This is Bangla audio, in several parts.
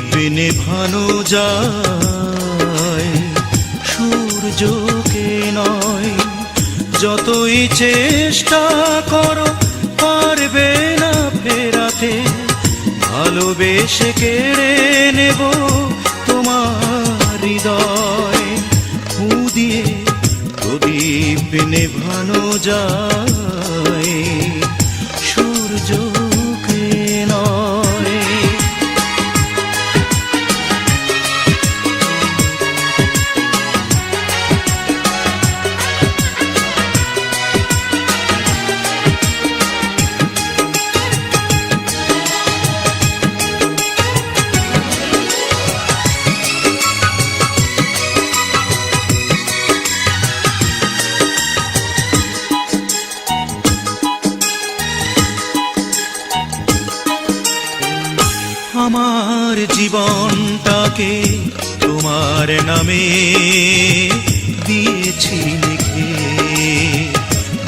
প্রদীপ নেভানো যায়। সূর্যকে নয়, যতই চেষ্টা করো, পারবে না ফেরাতে। ভালোবেসে কেড়ে নেব তোমার হৃদয়। ফু দিয়ে প্রদীপ নেভানো যায়। আমার জীবনটাকে তোমার নামে দিয়েছি লিখে।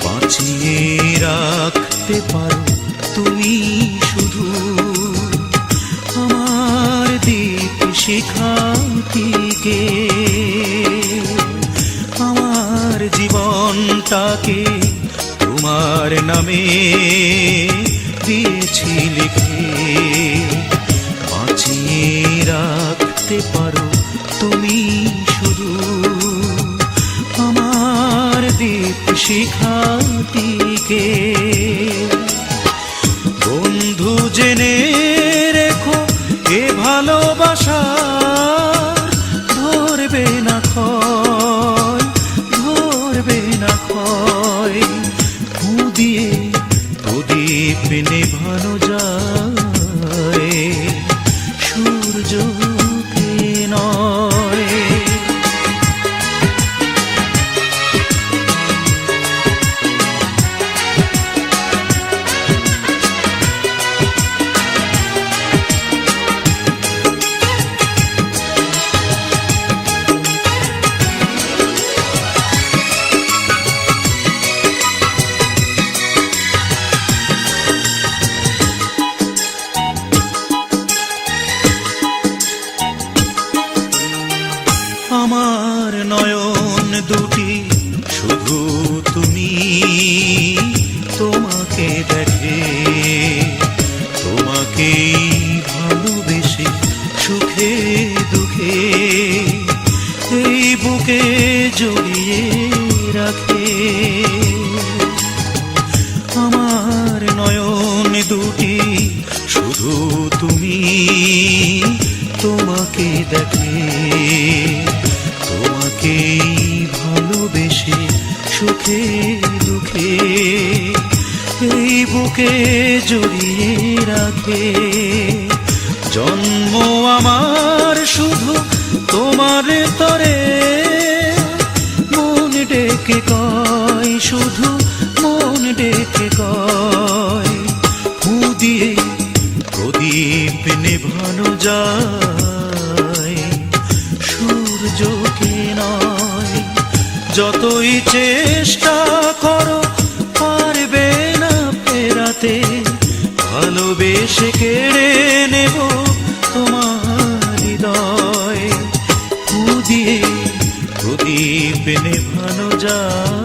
বাঁচিয়ে রাখতে পারো তুমি শুধু। আমার দীপ শিখাটিকে আমার জীবনটাকে তোমার নামে দিয়েছি লিখে। শিখাটিকে। বন্ধু জেনে রেখো এ ভালোবাসা ধরবে না খয় ধরবে না ক্ষয়। ফু দিয়ে প্রদীপ নেভানো যায়। বুকে জড়িয়ে রাখে। আমার নয়ন দুটি শুধু তুমি তোমাকে দেখে, তোমাকেই ভালোবেসে সুখে দুঃখে এই বুকে জড়িয়ে রাখে। জন্ম আমার শুধু তোমার তরে মন ডেকে কয়, শুধু মন ডেকে কয় ফু দিয়ে প্রদীপ নেভানো যায়। সূর্যকে নয়, যতই চেষ্টা করো, পারবে না ফেরাতে। ভালোবেসে কেড়ে নেব তোমার হৃদয়। নেভানো যায়